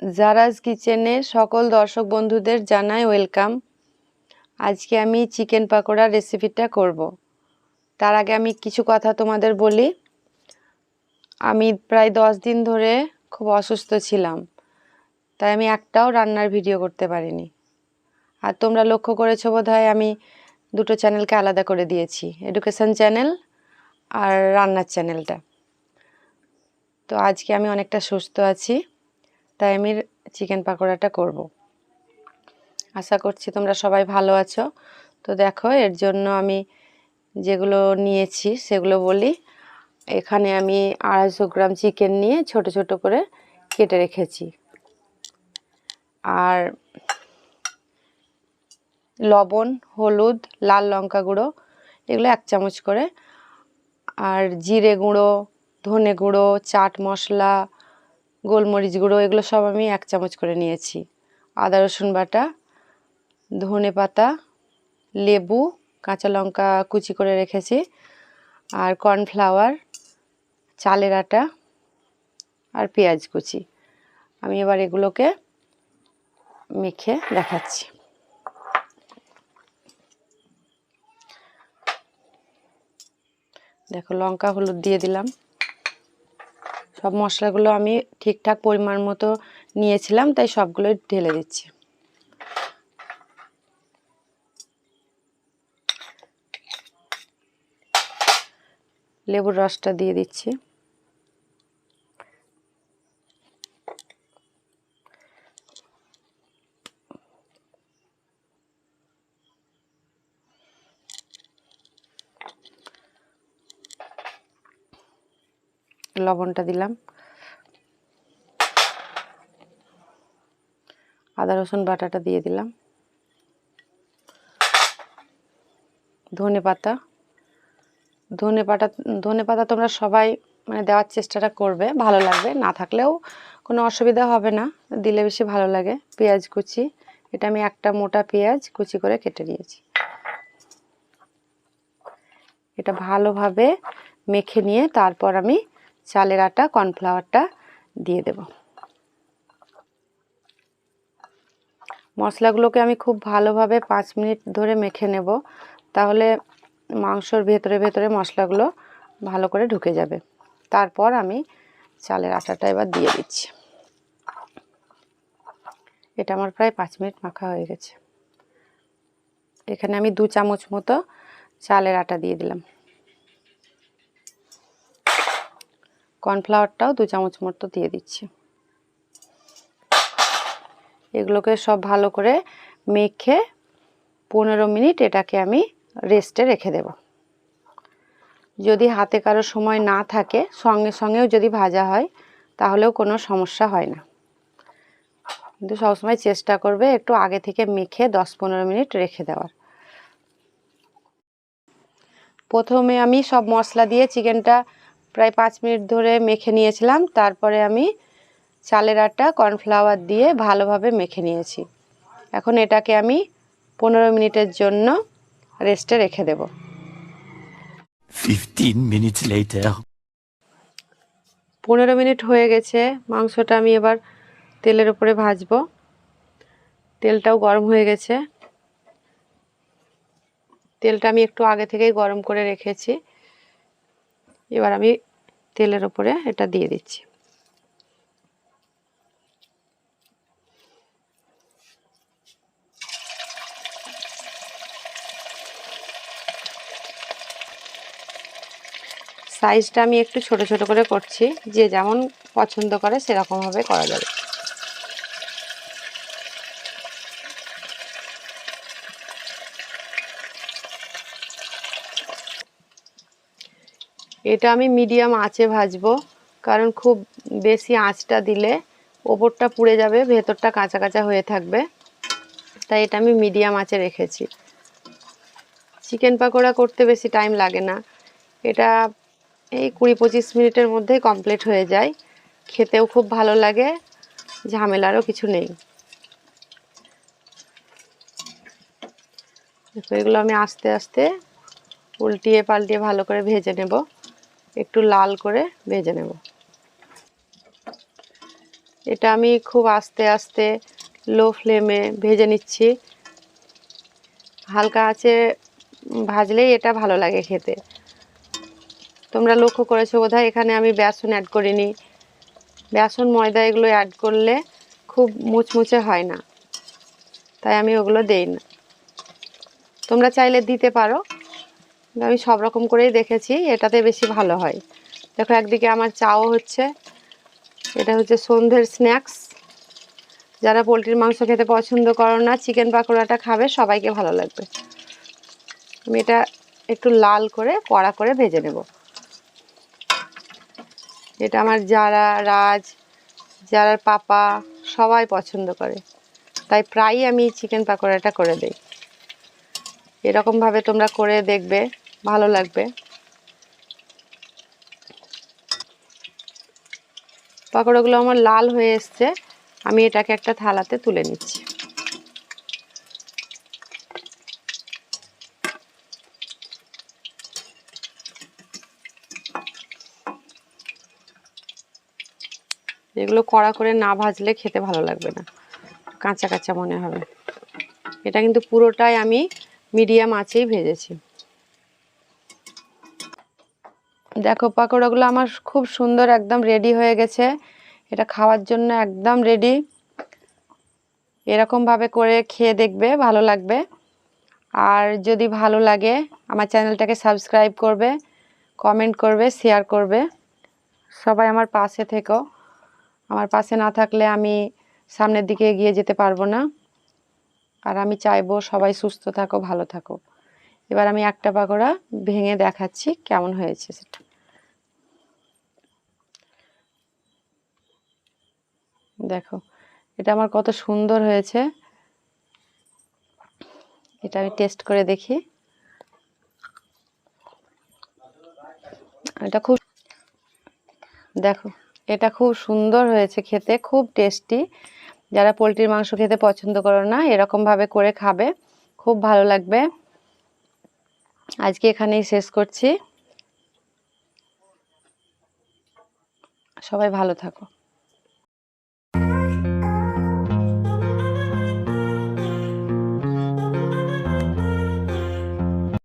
জারাজ কিচেনে সকল দর্শক বন্ধুদের জানাই ওয়েলকাম আজকে আমি চিকেন পাকোড়া রেসিপিটা করব। তার আগে আমি কিছু কথা তোমাদের বলি। আমি প্রায় দশ দিন ধরে খুব অসুস্থ ছিলাম, তাই আমি একটাও রান্নার ভিডিও করতে পারিনি। আর তোমরা লক্ষ্য করেছ বোধ আমি দুটো চ্যানেলকে আলাদা করে দিয়েছি এডুকেশন চ্যানেল আর রান্নার চ্যানেলটা তো আজকে আমি অনেকটা সুস্থ আছি। তাই আমি চিকেন পাকোড়াটা করব। আশা করছি তোমরা সবাই ভালো আছো। তো দেখো, এর জন্য আমি যেগুলো নিয়েছি সেগুলো বলি। এখানে আমি আড়াইশো গ্রাম চিকেন নিয়ে ছোট ছোট করে কেটে রেখেছি। আর লবণ, হলুদ, লাল লঙ্কা গুঁড়ো, এগুলো এক চামচ করে। আর জিরে গুঁড়ো, ধনে গুঁড়ো, চাট মশলা গোলমরিচ গুঁড়ো, এগুলো সব আমি এক চামচ করে নিয়েছি। আদা, রসুন বাটা, ধনে পাতা, লেবু, কাঁচা লঙ্কা কুচি করে রেখেছি, আর কর্নফ্লাওয়ার, চালের আটা আর পেঁয়াজ কুচি। আমি এবার এগুলোকে মেখে দেখাচ্ছি। দেখো, লঙ্কা, হলুদ দিয়ে দিলাম। সব মশলাগুলো আমি ঠিকঠাক পরিমাণ মতো নিয়েছিলাম, তাই সবগুলোই ঢেলে দিচ্ছি। লেবুর রসটা দিয়ে দিচ্ছি। লবণটা দিলাম। আদা, রসুন বাটাটা দিয়ে দিলাম। ধনে পাতা। ধনে পাতা ধনে পাতা তোমরা সবাই মানে দেওয়ার চেষ্টাটা করবে, ভালো লাগবে। না থাকলেও কোনো অসুবিধা হবে না, দিলে বেশি ভালো লাগে। পেঁয়াজ কুচি, এটা আমি একটা মোটা পেঁয়াজ কুচি করে কেটে নিয়েছি। এটা ভালোভাবে মেখে নিয়ে তারপর আমি চালের আটা কর্নফ্লাওয়ারটা দিয়ে দেব। মশলাগুলোকে আমি খুব ভালোভাবে পাঁচ মিনিট ধরে মেখে নেব, তাহলে মাংসর ভেতরে ভেতরে মশলাগুলো ভালো করে ঢুকে যাবে। তারপর আমি চালের আটাটা এবার দিয়ে দিচ্ছি। এটা আমার প্রায় পাঁচ মিনিট মাখা হয়ে গেছে। এখানে আমি দু চামচ মতো চালের আটা দিয়ে দিলাম। কর্নফ্লাওয়ারটাও দু চামচ মতো দিয়ে দিচ্ছি। এগুলোকে সব ভালো করে মেখে পনেরো মিনিট এটাকে আমি রেস্টে রেখে দেব। যদি হাতে কারও সময় না থাকে, সঙ্গে সঙ্গেও যদি ভাজা হয়, তাহলেও কোনো সমস্যা হয় না। কিন্তু সবসময় চেষ্টা করবে একটু আগে থেকে মেখে দশ পনেরো মিনিট রেখে দেওয়ার। প্রথমে আমি সব মশলা দিয়ে চিকেনটা প্রায় পাঁচ মিনিট ধরে মেখে নিয়েছিলাম। তারপরে আমি চালের আটা কর্নফ্লাওয়ার দিয়ে ভালোভাবে মেখে নিয়েছি। এখন এটাকে আমি পনেরো মিনিটের জন্য রেস্টে রেখে দেব। 15 minutes later. পনেরো মিনিট হয়ে গেছে। মাংসটা আমি এবার তেলের উপরে ভাজবো। তেলটাও গরম হয়ে গেছে। তেলটা আমি একটু আগে থেকেই গরম করে রেখেছি। এবার আমি তেলের ওপরে এটা দিয়ে দিচ্ছি। সাইজটা আমি একটু ছোট ছোট করে করছি, যে যেমন পছন্দ করে সেরকমভাবে করা যাবে। এটা আমি মিডিয়াম আঁচে ভাজবো, কারণ খুব বেশি আঁচটা দিলে ওপরটা পুড়ে যাবে, ভেতরটা কাঁচা কাঁচা হয়ে থাকবে। তাই এটা আমি মিডিয়াম আঁচে রেখেছি। চিকেন পাকোড়া করতে বেশি টাইম লাগে না। এটা এই কুড়ি পঁচিশ মিনিটের মধ্যেই কমপ্লিট হয়ে যায়। খেতেও খুব ভালো লাগে, ঝামেলারও কিছু নেই। এগুলো আমি আস্তে আস্তে উল্টিয়ে পাল্টিয়ে ভালো করে ভেজে নেব। একটু লাল করে ভেজে নেব। এটা আমি খুব আস্তে আস্তে লো ফ্লেমে ভেজে নিচ্ছি। হালকা আছে, ভাজলেই এটা ভালো লাগে খেতে। তোমরা লক্ষ্য করেছ বোধহয়, এখানে আমি বেসন অ্যাড করিনি। বেসন, ময়দা এগুলো অ্যাড করলে খুব মুচমুচে হয় না। তাই আমি ওগুলো দেই না। তোমরা চাইলে দিতে পারো। আমি সব রকম করেই দেখেছি, এটাতে বেশি ভালো হয়। দেখো একদিকে আমার চাও হচ্ছে, এটা হচ্ছে সন্ধ্যের স্ন্যাক্স যারা পোলট্রির মাংস খেতে পছন্দ করো না, চিকেন পাকোড়াটা খাবে, সবাইকে ভালো লাগবে। আমি এটা একটু লাল করে, কড়া করে ভেজে নেব। এটা আমার যারা রাজ, যারা পাপা, সবাই পছন্দ করে। তাই প্রায়ই আমি চিকেন পাকোড়াটা করে দিই। এরকমভাবে তোমরা করে দেখবে। ভালো লাগবে। পাকোড়াগুলো আমার লাল হয়ে এসছে, আমি এটাকে একটা থালাতে তুলে নিচ্ছি। এগুলো কড়া করে না ভাজলে খেতে ভালো লাগবে না। কাঁচা কাঁচা মনে হবে। এটা কিন্তু পুরোটাই আমি মিডিয়াম আঁচেই ভেজেছি। দেখো, পাকোড়াগুলো আমার খুব সুন্দর একদম রেডি হয়ে গেছে। এটা খাওয়ার জন্য একদম রেডি এরকমভাবে করে খেয়ে দেখবে, ভালো লাগবে। আর যদি ভালো লাগে, আমার চ্যানেলটাকে সাবস্ক্রাইব করবে কমেন্ট করবে শেয়ার করবে। সবাই আমার পাশে থেকো। আমার পাশে না থাকলে আমি সামনের দিকে এগিয়ে যেতে পারব না। আর আমি চাইব সবাই সুস্থ থাকো, ভালো থাকো। এবার আমি একটা পাকোড়া ভেঙে দেখাচ্ছি কেমন হয়েছে সেটা। দেখো, এটা আমার কত সুন্দর হয়েছে। এটা আমি টেস্ট করে দেখি। এটা খুব দেখো, এটা খুব সুন্দর হয়েছে খেতে, খুব টেস্টি যারা পোলট্রির মাংস খেতে পছন্দ করো না এরকমভাবে করে খাবে, খুব ভালো লাগবে। আজকে এখানেই শেষ করছি। সবাই ভালো থাকো।